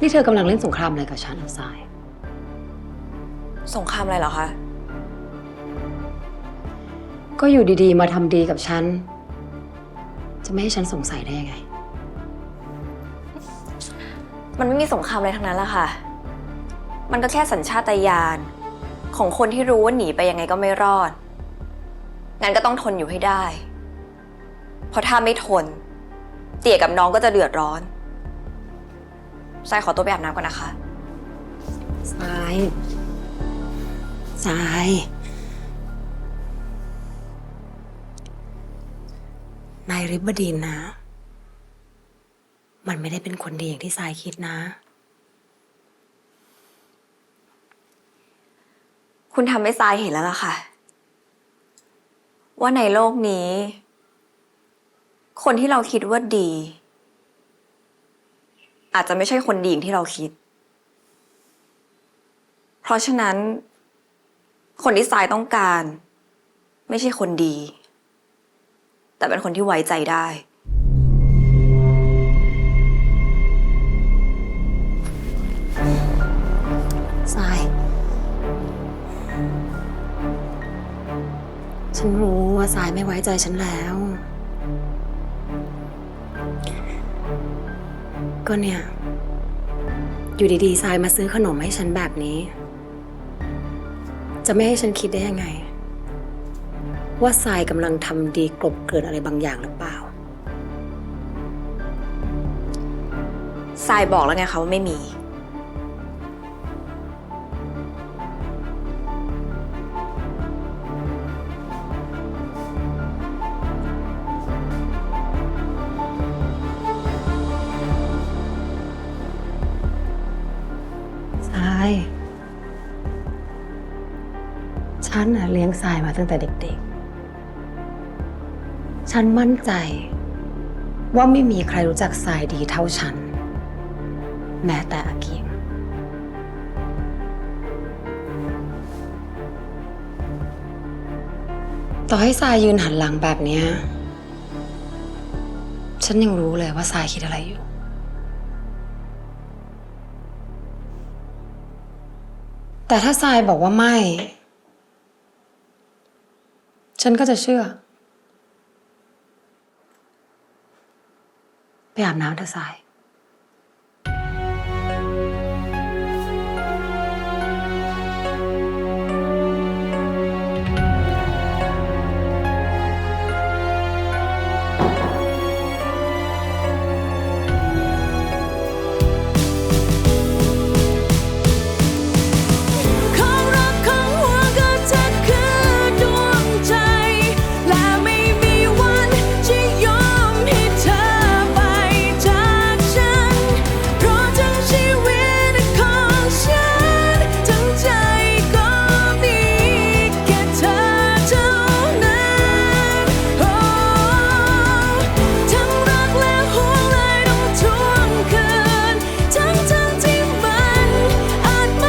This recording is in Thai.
นี่เธอกำลังเล่นสงครามอะไรกับฉันเหรอทราย สงครามอะไรเหรอคะ ก็อยู่ดีๆ มาทำดีกับฉัน จะไม่ให้ฉันสงสัยได้ยังไง มันไม่มีสงครามอะไรทั้งนั้นแหละค่ะ มันก็แค่สัญชาตญาณของคนที่รู้ว่าหนีไปยังไงก็ไม่รอด งั้นก็ต้องทนอยู่ให้ได้ เพราะถ้าไม่ทน เตี่ยกับน้องก็จะเดือดร้อน ทรายขอตัวไปอาบน้ำก่อนนะคะ ทรายทราย นายริบบดินทร์นะ มันไม่ได้เป็นคนดีอย่างที่ทรายคิดนะ คุณทำให้ทรายเห็นแล้วล่ะค่ะ ว่าในโลกนี้ คนที่เราคิดว่าดี อาจจะไม่ใช่คนดีอย่างที่เราคิด เพราะฉะนั้น คนที่ทรายต้องการ ไม่ใช่คนดี แต่เป็นคนที่ไว้ใจได้ทราย ฉันรู้ว่าทรายไม่ไว้ใจฉันแล้ว ก็เนี่ย อยู่ดีๆทรายมาซื้อขนมให้ฉันแบบนี้ จะไม่ให้ฉันคิดได้ยังไง ว่าทรายกำลังทำดีกลบเกินอะไรบางอย่างหรือเปล่าทรายบอกแล้วไงคะว่าไม่มี ทราย ฉันน่ะเลี้ยงทรายมาตั้งแต่เด็กๆ ฉันมั่นใจ ว่าไม่มีใครรู้จักทรายดีเท่าฉัน แม้แต่อากียงต่อให้ทรายยืนหันหลังแบบเนี้ย ฉันยังรู้เลยว่าทรายคิดอะไรอยู่ แต่ถ้าทรายบอกว่าไม่ ฉันก็จะเชื่อ ไปอาบน้ำเถอะทราย